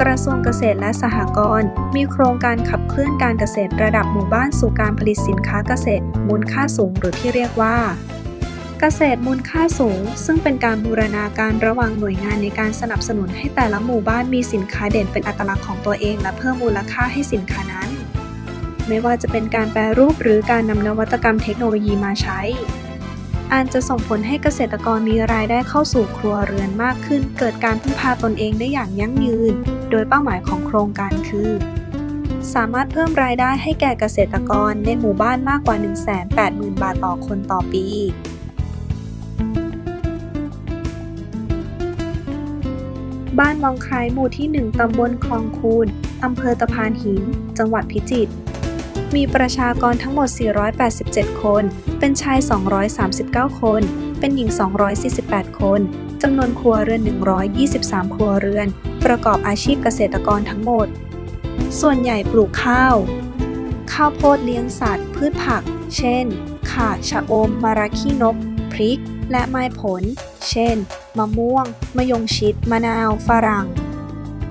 กระทรวงเกษตรและสหกรณ์ มีโครงการขับเคลื่อนการเกษตรระดับหมู่บ้านสู่การผลิตสินค้าเกษตรมูลค่าสูงหรือที่เรียกว่าเกษตรมูลค่าสูง ซึ่งเป็นการบูรณาการระหว่างหน่วยงานในการสนับสนุนให้แต่ละหมู่บ้านมีสินค้าเด่นเป็นอัตลักษณ์ของตัวเอง และเพิ่มมูลค่าให้สินค้านั้น ไม่ว่าจะเป็นการแปรรูปหรือการนำนวัตกรรมเทคโนโลยีมาใช้ อาจจะส่งผลให้เกษตรกรมีรายได้เข้าสู่ครัวเรือนมากขึ้น เกิดการพึ่งพาตนเองได้อย่างยั่งยืน โดยเป้าหมายของโครงการคือ สามารถเพิ่มรายได้ให้แก่เกษตรกรในหมู่บ้านมากกว่า 180,000 บาทต่อคนต่อปีบ้านวังไคร้หมู่ที่ 1 ตำบลคลองคูน อำเภอตะพานหิน จังหวัดพิจิตร มีประชากรทั้งหมด 487 คน เป็นชาย 239 คน เป็นหญิง 248 คน จำนวนครัวเรือน 123 ครัวเรือน ประกอบอาชีพเกษตรกรทั้งหมด ส่วนใหญ่ปลูกข้าว ข้าวโพดเลี้ยงสัตว์ พืชผัก เช่น ข่า ชะอม มาราขี้นก พริก และไม้ผล เช่น มะม่วง มะยงชิด มะนาว ฝรั่ง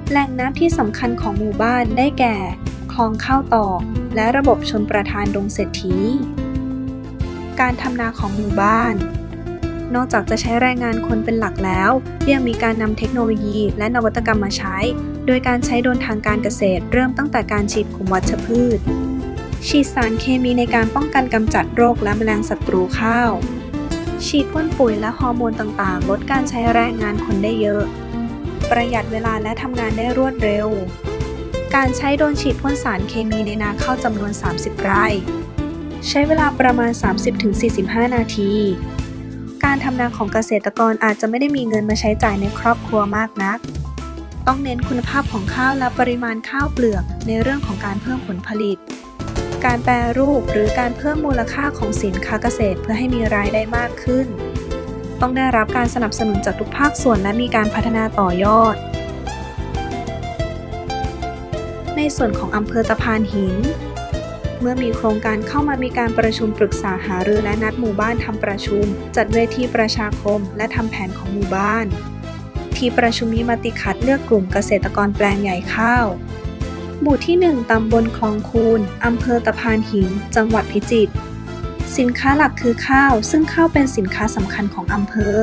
แหล่งน้ำที่สำคัญของหมู่บ้านได้แก่ คลองข้าวตอก และระบบชนประทานดงเศรษฐี การทำนาของหมู่บ้าน นอกจากจะใช้แรงงานคนเป็นหลักแล้ว ยังมีการนำเทคโนโลยีและนวัตกรรมมาใช้ โดยการใช้โดนทางการเกษตร เริ่มตั้งแต่การฉีดคุมวัชพืช ฉีดสารเคมีในการป้องกันกำจัดโรคและแมลงศัตรูข้าว ฉีดพ่นปุ๋ยและฮอร์โมนต่างๆ ลดการใช้แรงงานคนได้เยอะ ประหยัดเวลาและทำงานได้รวดเร็ว การใช้โดนฉีดพ่นสารเคมีในนาข้าวจำนวน 30 ไร่ ใช้เวลาประมาณ 30-45 นาที การทำนาของเกษตรกรอาจจะไม่ได้มีเงินมาใช้จ่ายในครอบครัวมากนัก ต้องเน้นคุณภาพของข้าวและปริมาณข้าวเปลือกในเรื่องของการเพิ่มผลผลิต การแปรรูปหรือการเพิ่มมูลค่าของสินค้าเกษตรเพื่อให้มีรายได้มากขึ้น ต้องได้รับการสนับสนุนจากทุกภาคส่วนและมีการพัฒนาต่อยอด ในส่วนของอำเภอตะพานหิน เมื่อมีโครงการเข้ามามีการประชุมปรึกษาหารือและนัดหมู่บ้านทำประชุม จัดเวทีประชาคม และทำแผนของหมู่บ้าน ที่ประชุมมีมติคัดเลือกกลุ่มเกษตรกรแปลงใหญ่ข้าวหมู่ที่ 1 ตำบลคลองคูนอำเภอตะพานหิน จังหวัดพิจิตร สินค้าหลักคือข้าว ซึ่งข้าวเป็นสินค้าสำคัญของอำเภอ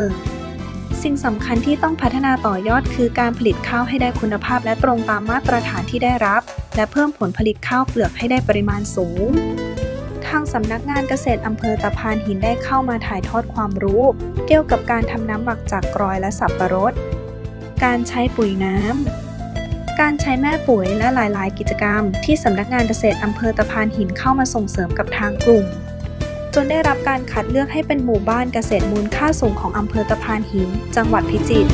สิ่งสำคัญที่ต้องพัฒนาต่อยอดคือการผลิตข้าวให้ได้คุณภาพและตรงตามมาตรฐานที่ได้รับ และเพิ่มผลผลิตข้าวเปลือกให้ได้ปริมาณสูง ทางสำนักงานเกษตรอำเภอตะพานหินได้เข้ามาถ่ายทอดความรู้ เกี่ยวกับการทำน้ำหมักจากกรอยและสับปะรด การใช้ปุ๋ยน้ำการใช้แม่ปุ๋ยและหลาย ๆ กิจกรรม ที่สำนักงานเกษตรอำเภอตะพานหินเข้ามาส่งเสริมกับทางกลุ่ม จนได้รับการคัดเลือกให้เป็นหมู่บ้านเกษตรมูลค่าสูงของอำเภอตะพานหิน จังหวัดพิจิตร